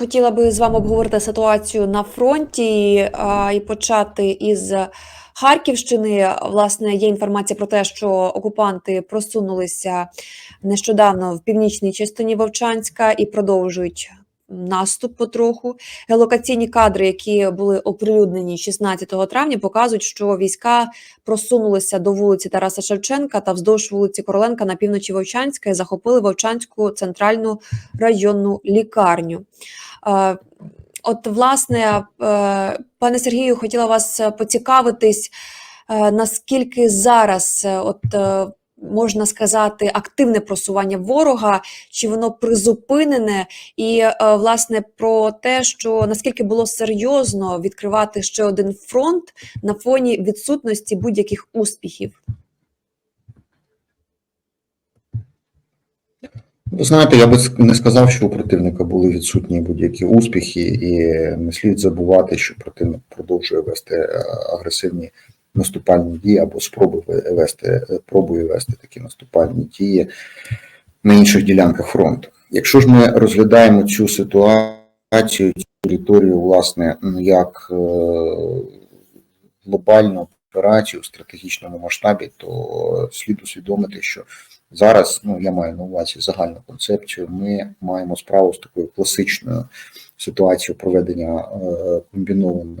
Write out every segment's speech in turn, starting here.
Хотіла би з вами обговорити ситуацію на фронті а, і почати із Харківщини. Власне, є інформація про те, що окупанти просунулися нещодавно в північній частині Вовчанська і продовжують наступ потроху. Геолокаційні кадри, які були оприлюднені 16 травня, показують, що війська просунулися до вулиці Тараса Шевченка та вздовж вулиці Короленка на півночі Вовчанська і захопили Вовчанську центральну районну лікарню. Е, От, власне, е, пане Сергію, хотіла вас е, поцікавитись, наскільки зараз, от можна сказати, активне просування ворога, чи воно призупинене, і е, власне про те, що наскільки було серйозно відкривати ще один фронт на фоні відсутності будь-яких успіхів. Знаєте, я би не сказав, що у противника були відсутні будь-які успіхи, і не слід забувати, що противник продовжує вести е, агресивні наступальні дії або спроби вести, пробує вести такі наступальні дії на інших ділянках фронту. Якщо ж ми розглядаємо цю ситуацію, цю територію, власне, як е, глобальну операцію в стратегічному масштабі, то слід усвідомити, що Зараз, ну я маю на увазі загальну концепцію. Ми маємо справу з такою класичною ситуацією проведення е, комбінованої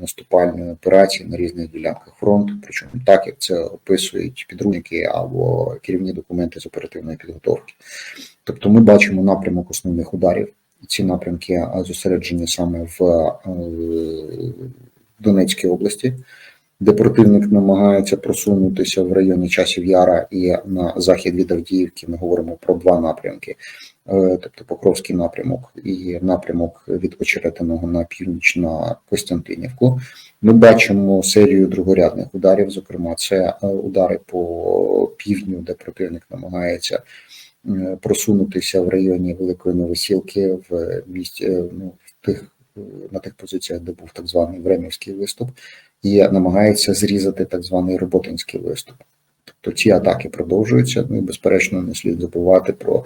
наступальної операції на різних ділянках фронту, причому так як це описують підручники або керівні документи з оперативної підготовки. Тобто, ми бачимо напрямок основних ударів, ці напрямки зосереджені саме в е, Донецькій області де противник намагається просунутися в районі часів Яра і на захід від Авдіївки. Ми говоримо про два напрямки, е, тобто Покровський напрямок і напрямок від Очеретиного на північ на Костянтинівку. Ми бачимо серію другорядних ударів. Зокрема, це е, удари по півдню, де противник намагається. е, Просунутися в районі Великої Новосілки в місті ну, в тих на тих позиціях, де був так званий Времівський виступ, і намагається зрізати так званий роботинський виступ. Тобто ці атаки продовжуються. Ну і безперечно, не слід забувати про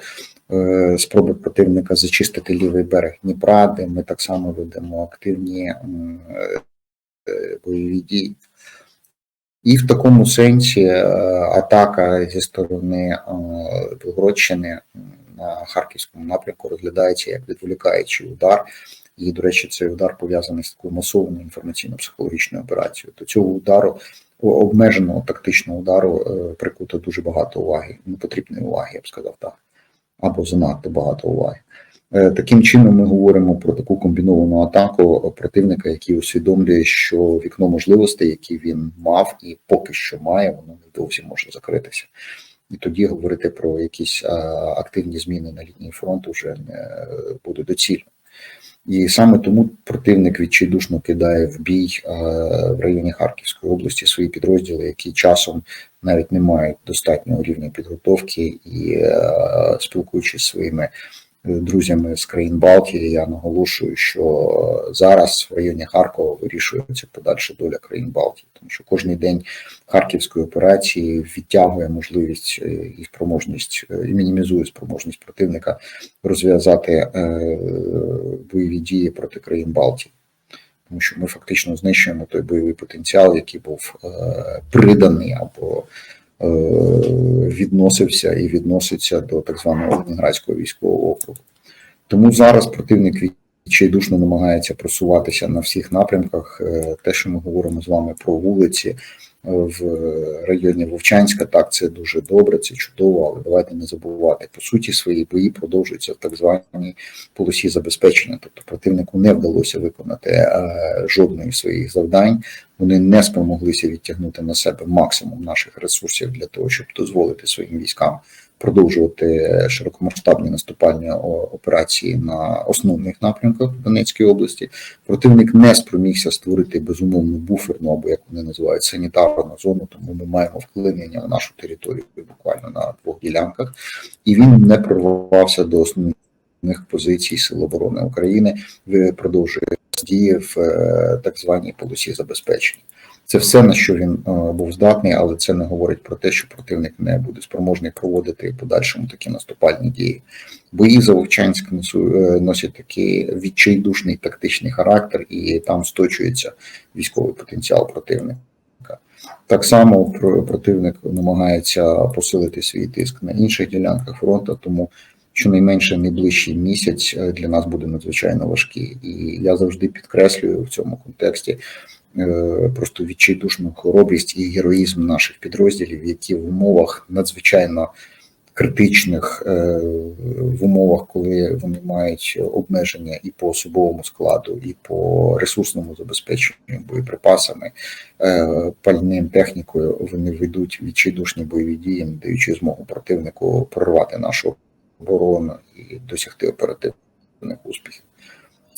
е, спроби противника зачистити лівий берег Дніпра, де ми так само ведемо активні е, бойові дії. І в такому сенсі е, атака зі сторони е, Білгородщини на харківському напрямку розглядається як відволікаючий удар. І, до речі, цей удар пов'язаний з такою масованою інформаційно-психологічною операцією. До цього удару обмеженого тактичного удару е, прикуто дуже багато уваги, непотрібної уваги, я б сказав так, або занадто багато уваги. Е, Таким чином, ми говоримо про таку комбіновану атаку противника, який усвідомлює, що вікно можливостей, які він мав і поки що має, воно не зовсім може закритися. І тоді говорити про якісь активні зміни на лінії фронту вже не буде доцільно. І саме тому противник відчайдушно кидає в бій в районі Харківської області свої підрозділи, які часом навіть не мають достатнього рівня підготовки і спілкуючись зі своїми друзями з країн Балтії, я наголошую, що зараз в районі Харкова вирішується подальша доля країн Балтії, тому що кожен день харківської операції відтягує можливість і спроможність і мінімізує спроможність противника розв'язати бойові дії проти країн Балтії. Тому що ми фактично знищуємо той бойовий потенціал, який був приданий або відносився і відноситься до так званого Ленінградського військового округу. Тому зараз противник відчайдушно намагається просуватися на всіх напрямках. Те, що ми говоримо з вами про вулиці в районі Вовчанська, так це дуже добре, це чудово, але давайте не забувати. По суті, свої бої продовжуються в так званій полосі забезпечення. Тобто противнику не вдалося виконати жодної своїх завдань. Вони не спромоглися відтягнути на себе максимум наших ресурсів для того, щоб дозволити своїм військам продовжувати широкомасштабні наступальні операції на основних напрямках в Донецькій області. Противник не спромігся створити безумовну буферну або як вони називають санітарну зону, тому ми маємо вклинення на нашу територію буквально на двох ділянках, і він не прорвався до основних позицій Сил оборони України. продовжує дії в так званій полосі забезпечення. Це все на що він е, був здатний, але це не говорить про те, що противник не буде спроможний проводити в подальшому такі наступальні дії. Бої за Вовчанськ е, носять такий відчайдушний тактичний характер, і там сточується військовий потенціал противника. Так само про- противник намагається посилити свій тиск на інших ділянках фронту, тому щонайменше найближчий місяць е, для нас буде надзвичайно важкий. І я завжди підкреслюю в цьому контексті просто відчайдушну хоробрість і героїзм наших підрозділів, які в умовах надзвичайно критичних, е, в умовах, коли вони мають обмеження і по особовому складу, і по ресурсному забезпеченню боєприпасами, е, пальним технікою, вони ведуть відчайдушні бойові дії, не даючи змогу противнику прорвати нашу оборону і досягти оперативних успіхів.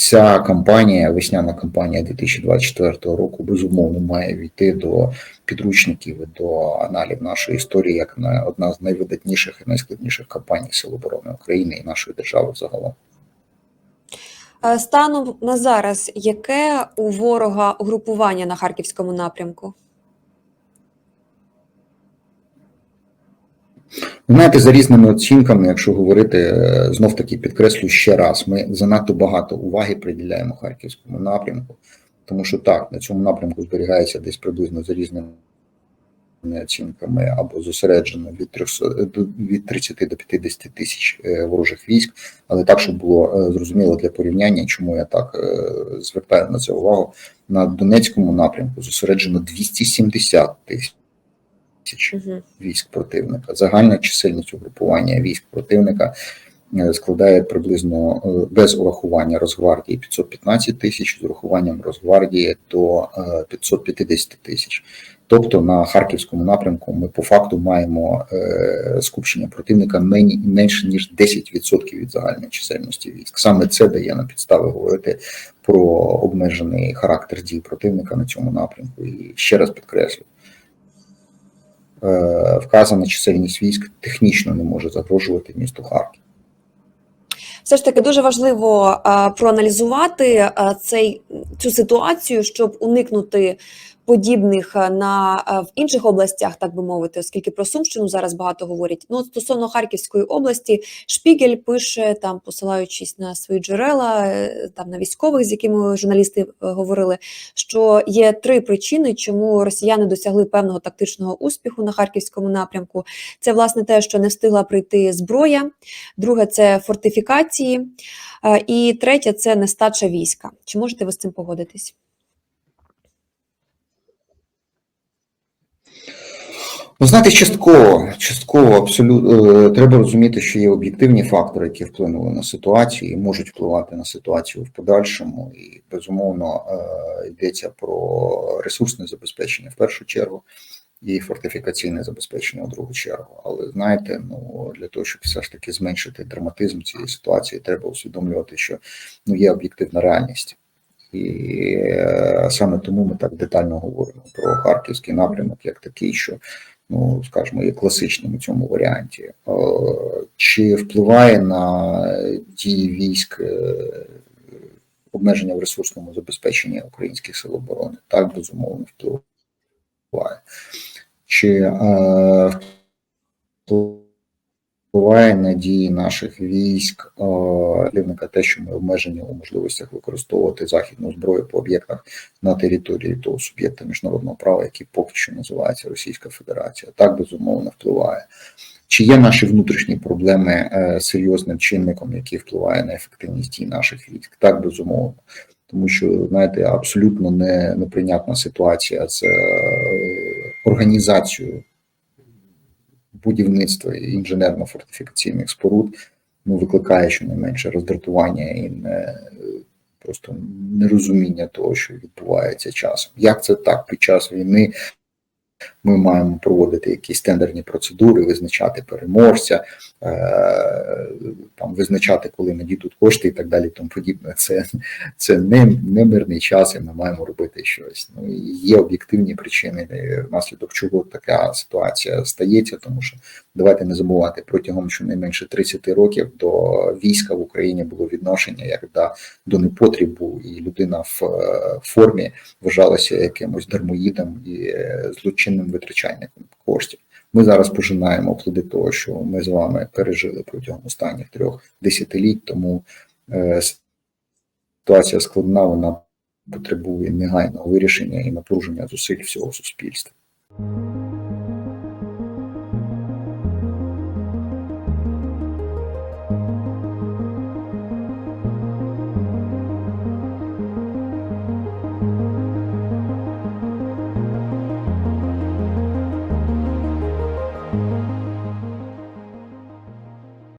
Ця кампанія, весняна кампанія 2024 року, безумовно, має війти до підручників і до аналів нашої історії як на одна з найвидатніших і найскладніших кампаній Сил оборони України і нашої держави взагалом. Е, Станом на зараз, яке у ворога угрупування на харківському напрямку? Ви Знаєте, за різними оцінками, якщо говорити знов таки підкреслю ще раз, ми занадто багато уваги приділяємо харківському напрямку, тому що так, на цьому напрямку зберігається десь приблизно за різними оцінками або зосереджено від 300, від 30 до 50 тисяч е, ворожих військ, але так, щоб було е, зрозуміло для порівняння, чому я так е, звертаю на це увагу. На Донецькому напрямку зосереджено 270 тисяч Угу. військ противника. Загальна чисельність угрупування військ противника е, складає приблизно е, без урахування Росгвардії 515 тисяч, з урахуванням Росгвардії до е, 550 тисяч. Тобто на харківському напрямку ми по факту маємо е, скупчення противника менше ніж 10% від загальної чисельності військ. Саме це дає нам підстави говорити про обмежений характер дій противника на цьому напрямку. І ще раз підкреслю, е, вказана чисельність військ технічно не може загрожувати місту Харків. Все ж таки дуже важливо е, проаналізувати е, цей цю ситуацію, щоб уникнути подібних е, на е, в інших областях, так би мовити, оскільки про Сумщину зараз багато говорять. Ну стосовно Харківської області, Шпігель пише там, посилаючись на свої джерела, е, там на військових, з якими журналісти говорили, що є три причини, чому росіяни досягли певного тактичного успіху на харківському напрямку. Це власне те, що не встигла прийти зброя. Друге це фортифікації, і третє це нестача війська. Чи можете ви з цим погодитись? Ну, знаєте, частково, частково абсолютно треба розуміти, що є об'єктивні фактори, які вплинули на ситуацію і можуть впливати на ситуацію в подальшому. І безумовно е, йдеться про ресурсне забезпечення в першу чергу і фортифікаційне забезпечення у другу чергу. Але знаєте, ну для того, щоб все ж таки зменшити драматизм цієї ситуації, треба усвідомлювати, що ну є об'єктивна реальність. І е, саме тому ми так детально говоримо про харківський напрямок, як такий, що ну скажімо, є класичним у цьому варіанті. Е, Чи впливає на дії військ е, обмеження в ресурсному забезпеченні українських сил оборони? Так, безумовно, впливає. Чи е, впливає на дії наших військ е, те, що ми обмежені у можливостях використовувати західну зброю по об'єктах на території того суб'єкта міжнародного права, який поки що називається Російська Федерація. Так безумовно впливає. Чи є наші внутрішні проблеми е, серйозним чинником, який впливає на ефективність дій наших військ? Так безумовно. Тому що знаєте, абсолютно не, неприйнятна ситуація з е, організацією будівництва інженерно-фортифікаційних споруд ну, викликає щонайменше роздратування і не просто нерозуміння того, що відбувається часом. Як це так під час війни? Ми маємо проводити якісь тендерні процедури, визначати переможця, е, там визначати, коли надійдуть кошти і так далі. Тому подібне. Це це не, не мирний час, і ми маємо робити щось. Ну є об'єктивні причини, е, внаслідок чого така ситуація стається, тому що давайте не забувати протягом щонайменше 30 років до війська в Україні було відношення як до, до непотрібу, і людина в е, формі вважалася якимось дармоїдом і е, злочинним витрачальником коштів. Ми зараз пожинаємо плоди того, що ми з вами пережили протягом останніх трьох десятиліть, тому е, ситуація складна, вона потребує негайного вирішення і напруження зусиль всього суспільства.